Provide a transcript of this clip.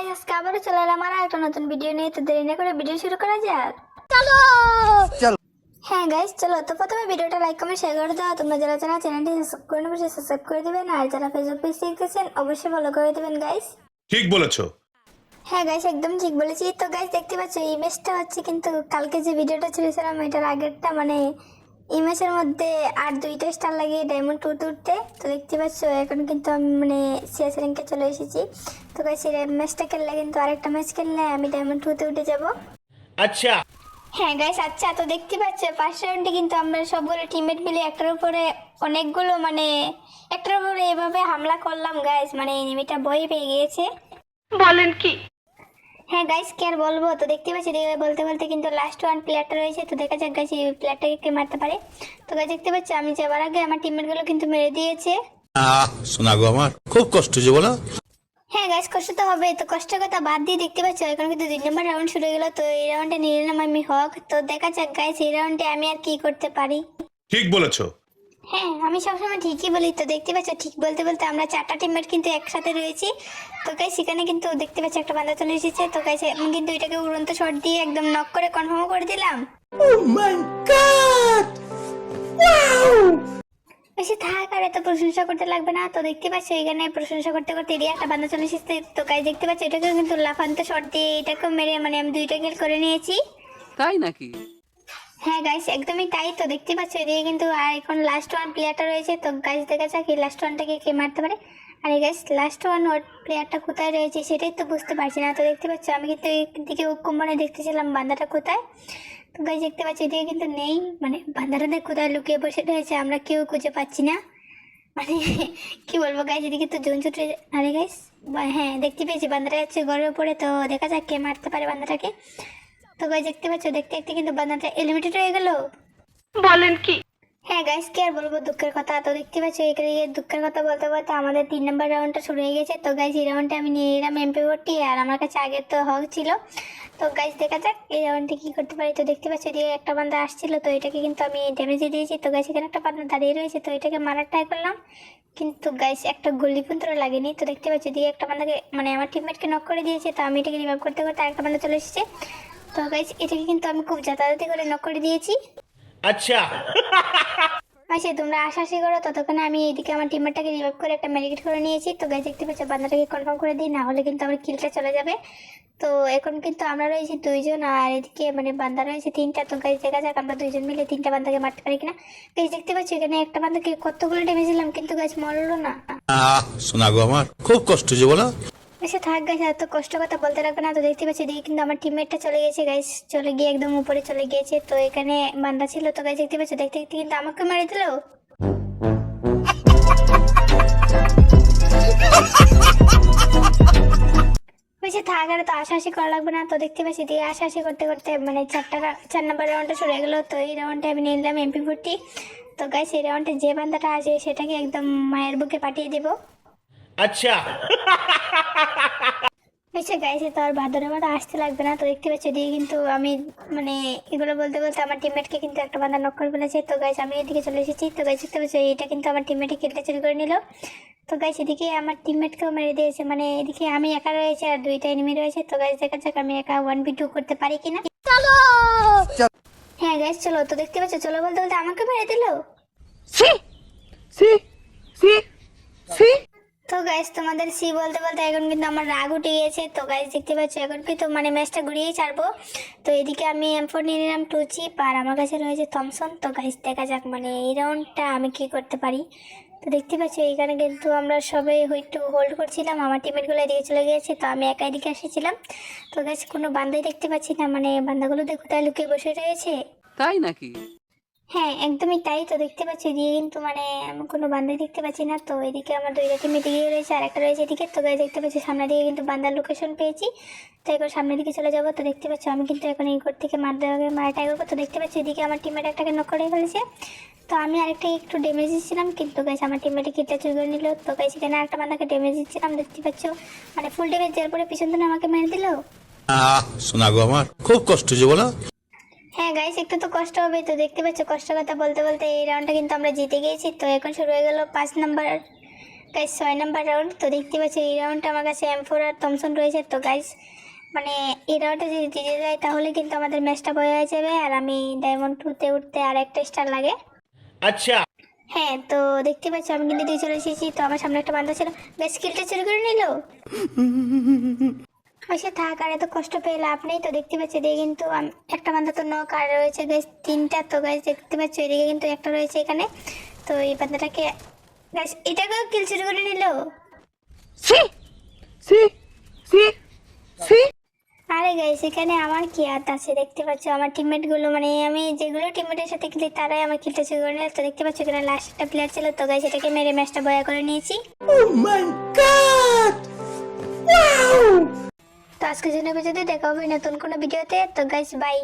Guys আজকে আবারও চলে এলাম আর একটা নতুন ভিডিও নিয়ে তো দেরি না করে ভিডিও শুরু করা যাক। হ্যাঁ গাইস চলো তো প্রথমে ভিডিওটা লাইক কমেন্ট শেয়ার করে দাও। তোমরা যারা যারা চ্যানেলটি সাবস্ক্রাইব করে নেবে সাবস্ক্রাইব করে দেবেন। আর যারা ফেসবুক পেজ দেখতেছেন অবশ্যই ফলো করে দেবেন গাইস ঠিক বলেছ। হ্যাঁ গাইস একদম ঠিক বলেছি। তো গাইস দেখতে পাচ্ছ ইমেজটা হচ্ছে কিন্তু কালকে যে ভিডিওটা ছেড়েছিলাম এটার আগেরটা মানে ইমেজের মধ্যে আর দুইটা স্টার লাগে ডায়মন্ড টু উঠতে তো দেখতে পাচ্ছ এখন কিন্তু আমি মানে সিএস র্যাঙ্কে চলে এসেছি। তো কাছে ম্যাচটা খেললে কিন্তু আরেকটা ম্যাচ খেললে আমি ডায়মন্ড টুতে উঠে যাব। আচ্ছা। হ্যাঁ গাইস আচ্ছা তো দেখতে পাচ্ছ ফার্স্ট রাউন্ডে কিন্তু আমরা সবগুলো টিমমেট মিলে একটার উপরে অনেকগুলো মানে একটার উপরে এভাবে হামলা করলাম গাইস মানে এনিমিটা বই পেয়ে গিয়েছে। বলেন কি? হ্যাঁ গাইস কি আর বলব? তো দেখতে পাচ্ছি দেখে বলতে বলতে কিন্তু লাস্ট ওয়ান প্লেয়ারটা রয়েছে। তো দেখা যাক গাইস এই প্লেয়ারটাকে কে মারতে পারে। তো গাইস দেখতে পাচ্ছি আমি যাবার আগে আমার টিমমেটগুলো কিন্তু মেরে দিয়েছে। আহ শোনা গো আমার খুব কষ্ট যে বলো। হ্যাঁ গাইস কষ্ট তো হবে। তো কষ্টের কথা বাদ দিয়ে দেখতে পাচ্ছ এখন কিন্তু দুই নম্বর রাউন্ড শুরু হয়ে গেলো। তো এই রাউন্ডে নিয়ে নিলাম আমি হক তো দেখা যাক গাইস এই রাউন্ডে আমি আর কি করতে পারি। ঠিক বলেছ। হ্যাঁ আমি সবসময় ঠিকই বলি। তো দেখতে পাচ্ছ ঠিক বলতে বলতে আমরা চারটা টিমমেট কিন্তু একসাথে রয়েছি। তো গাইস সেখানে কিন্তু দেখতে পাচ্ছি একটা বান্ধা চলে এসেছে। তো গাইস আমি কিন্তু এটাকে উড়ন্ত শট দিয়ে একদম নক করে কনফার্ম করে দিলাম। বেশি থাক আর এত প্রশংসা করতে লাগবে না। তো দেখতে পাচ্ছি এখানে প্রশংসা করতে করতে এরিয়া একটা বান্ধা চলে এসেছে। তো গাইস দেখতে পাচ্ছি এটাকেও কিন্তু লাফান্ত শট দিয়ে এটাকেও মেরে মানে আমি দুইটা কিল করে নিয়েছি। তাই নাকি? হ্যাঁ গাইস একদমই তাই তো, দেখতে পাচ্ছ এদিকে কিন্তু আর এখন লাস্ট ওয়ান প্লেয়ারটা রয়েছে। তো গাইস দেখা যাক এই লাস্ট ওয়ানটাকে কে মারতে পারে। আর গাইস লাস্ট ওয়ান ওর প্লেয়ারটা কোথায় রয়েছে সেটাই তো বুঝতে পারছি না। তো দেখতে পাচ্ছ, আমি কিন্তু দিকে কুম্বনে দেখতেছিলাম বান্দাটা কোথায়। তো গাইস দেখতে পাচ্ছি এদিকে কিন্তু নেই মানে বান্দাটা দেখ কোথায় লুকিয়ে বসে রয়েছে, আমরা কেউ খুঁজে পাচ্ছি না। মানে কি বলব গাইস এদিকে তো জোন ছুটে আরে গাইস হ্যাঁ দেখতে পেয়েছি বান্দাটা যাচ্ছে ঘরের উপরে। তো দেখা যাক কে মারতে পারে বান্দাটাকে। তো গাইস দেখতে পাচ্ছ? দেখতে দেখতে কিন্তু বান্দাটা এলিমিটেড হয়ে গেল। বলেন কি? হ্যাঁ গাইস কি আর বলব? দুঃখের কথা। তো দেখতে পাচ্ছ এখানে গিয়ে দুঃখের কথা বলতে বলতে আমাদের তিন নম্বর রাউন্ডটা শুরু হয়ে গেছে। তো গাইস এই রাউন্ডে আমি নিয়ে এলাম এমপি ফোরটি আর আমার কাছে আগের তো হক ছিল। তো গাইস দেখা যাক এই রাউন্ডে কি করতে পারি। তো দেখতে পাচ্ছ এদিকে একটা বান্দা আসছিল। তো এটাকে কিন্তু আমি ড্যামেজে দিয়েছি। তো গাইস এখানে একটা বান্দা দাঁড়িয়ে রয়েছে। তো এটাকে মারার ট্রাই করলাম। কিন্তু গাইস একটা গুলি পর্যন্ত লাগেনি। তো দেখতে পাচ্ছি এদিকে একটা বান্দাকে মানে আমার টিমমেটকে নক করে দিয়েছে। তো আমি এটাকে রিভাইভ করতে করতে আরেকটা বান্দা চলে এসেছে। তো গাইস এটাকে কিন্তু আমি খুব যাতায়াতি করে নক করে দিয়েছি। আচ্ছা। আচ্ছা তোমরা আশাশি করো ততক্ষণে আমি এইদিকে আমার টিমারটাকে রিভাইভ করে একটা মেডিকেট করে নিয়েছি। তো গাইস দেখতে পাচ্ছ বান্দাটাকে কনফার্ম করে দিই না হলে কিন্তু আমার কিলটা চলে যাবে। তো এখন কিন্তু আমরা রয়েছি দুইজন আর এদিকে মানে বান্দা রয়েছে তিনটা। তো গাইস দেখা যাক আমরা দুইজন মিলে তিনটা বান্দাকে মারতে পারি কিনা। গাইস দেখতে পাচ্ছি এখানে একটা বান্দাকে কতগুলো ডেমেজ দিলাম কিন্তু গাইস মরলো না। শোনা গো আমার খুব কষ্ট যে বলো। এসে থাক গাছ এত কষ্ট কথা বলতে লাগবে না, তো দেখতে পাচ্ছি এদিকে কিন্তু আমার টিমমেটটা চলে গেছে গাইস চলে গিয়ে একদম উপরে চলে গিয়েছে, তো এখানে বান্দা ছিল, তো গাইজ দেখতে পাচ্ছি, দেখতে দেখতে কিন্তু আমাকে মেরে দিলো। বেশি থাকার তো আশাশি করা লাগবে না। তো দেখতে পাচ্ছি দিয়ে আশাশি করতে করতে মানে চারটা চার নম্বর রাউন্ডটা চলে গেলো, তো এই রাউন্ডে আমি নিয়ে নিলাম এমপি ফোরটি তো গাইস এই রাউন্ডে যে বান্দাটা আছে, সেটাকে একদম মায়ের বুকে পাঠিয়ে দেবো। আচ্ছা। আচ্ছা গাইছে তো আর ভাদ্র মাথা আসতে লাগবে না। তো দেখতে পাচ্ছি দিয়ে কিন্তু আমি মানে এগুলো বলতে বলতে আমার টিমমেটকে কিন্তু একটা বাঁধা নক করে তো গাইস আমি এদিকে চলে এসেছি। তো গাইছে দেখতে পাচ্ছি এটা কিন্তু আমার টিমমেটে খেলতে চুরি করে নিল। তো গাইস এদিকে আমার টিমমেটকেও মেরে দিয়েছে। মানে এদিকে আমি একা রয়েছে আর দুইটা এনিমি রয়েছে। তো গাইছে দেখা যাক আমি একা ওয়ান বি টু করতে পারি কিনা। চলো! হ্যাঁ গাইস চলো। তো দেখতে পাচ্ছ চলো বলতে বলতে আমাকে মেরে দিল? সি সি সি সি তো গাইস তোমাদের সি বলতে বলতে এখন কিন্তু আমার রাগ উঠে গিয়েছে। তো গাইস দেখতে পাচ্ছ এখন কিন্তু মানে ম্যাচটা ঘুরিয়েই ছাড়বো। তো এদিকে আমি এম ফোর নিয়ে নিলাম টু চিপ আর আমার কাছে রয়েছে থমসন তো গাইস দেখা যাক মানে এই রাউন্ডটা আমি কি করতে পারি। তো দেখতে পাচ্ছ, এইখানে কিন্তু আমরা সবাই একটু হোল্ড করছিলাম। আমার টিমেটগুলো এদিকে চলে গিয়েছে, তো আমি একা এদিকে এসেছিলাম তো গাইস কোনো বান্দাই দেখতে পাচ্ছি না মানে বান্দাগুলো দেখো কোথায় লুকিয়ে বসে রয়েছে। তাই নাকি? হ্যাঁ একদমই তাই তো দেখতে পাচ্ছি। এদিকে কিন্তু মানে আমি কোনো বান্দাই দেখতে পাচ্ছি না। তো এদিকে আমার দুইটা টিম এদিকে রয়েছে আর একটা রয়েছে এদিকে। তো গায়ে দেখতে পাচ্ছি সামনের দিকে কিন্তু বান্দার লোকেশন পেয়েছি। তো এবার সামনের দিকে চলে যাব। তো দেখতে পাচ্ছি আমি কিন্তু এখন এই ঘর থেকে মার দেওয়া মারা ট্রাই করব তো দেখতে পাচ্ছি এদিকে আমার টিমের একটাকে নক করে ফেলেছে। তো আমি আরেকটা একটু ড্যামেজ দিচ্ছিলাম, কিন্তু গাছ আমার টিমমেটে কিটটা চুরি করে নিল। তো গাছ এখানে একটা বান্দাকে ড্যামেজ দিচ্ছিলাম, দেখতে পাচ্ছ। মানে ফুল ড্যামেজ দেওয়ার পরে পিছন থেকে আমাকে মেরে দিল। আমার। খুব কষ্ট যে বলো। হ্যাঁ গাইস একটু তো কষ্ট হবে তো দেখতে পাচ্ছ কষ্ট কথা বলতে বলতে এই রাউন্ডটা কিন্তু আমরা জিতে গিয়েছি। তো এখন শুরু হয়ে গেল পাঁচ নাম্বার গাইস ছয় নাম্বার রাউন্ড তো দেখতে পাচ্ছ এই রাউন্ডটা আমার কাছে এমফোর আর থমসন রয়েছে। তো গাইস মানে এই রাউন্ডটা যদি জিতে যায় তাহলে কিন্তু আমাদের ম্যাচটা বয়ে হয়ে যাবে। আর আমি ডায়মন্ড টুতে উঠতে আর একটা স্টার লাগে। আচ্ছা। হ্যাঁ তো দেখতে পাচ্ছ আমি কিন্তু দিয়ে চলে এসেছি। তো আমার সামনে একটা বান্ধব ছিল। গাইস স্কিলটা চুরি করে নিল। আচ্ছা থাক আর এত কষ্ট পেয়ে লাভ নেই তো দেখতে পাচ্ছি এদিকে কিন্তু একটা বান্ধব তো নক আর রয়েছে গাছ তিনটা। তো গাছ দেখতে পাচ্ছ এদিকে কিন্তু একটা রয়েছে এখানে। তো এই বান্দাটাকে গাছ এটাকেও কিল চুরি করে নিল। সি সি সি সি। আরে গাইস এখানে আমার কি হাত আছে দেখতে পাচ্ছ? আমার টিমমেটগুলো মানে আমি যেগুলো টিমমেটের সাথে খেলি তারাই আমার কিলটা চুরি করে তো দেখতে পাচ্ছ এখানে লাস্ট একটা প্লেয়ার ছিল। তো গাইস এটাকে মেরে ম্যাচটা বয়া করে নিয়েছি। তো আজকের জন্য পর্যন্ত দেখা হবে নতুন কোনো ভিডিওতে। তো গাইস বাই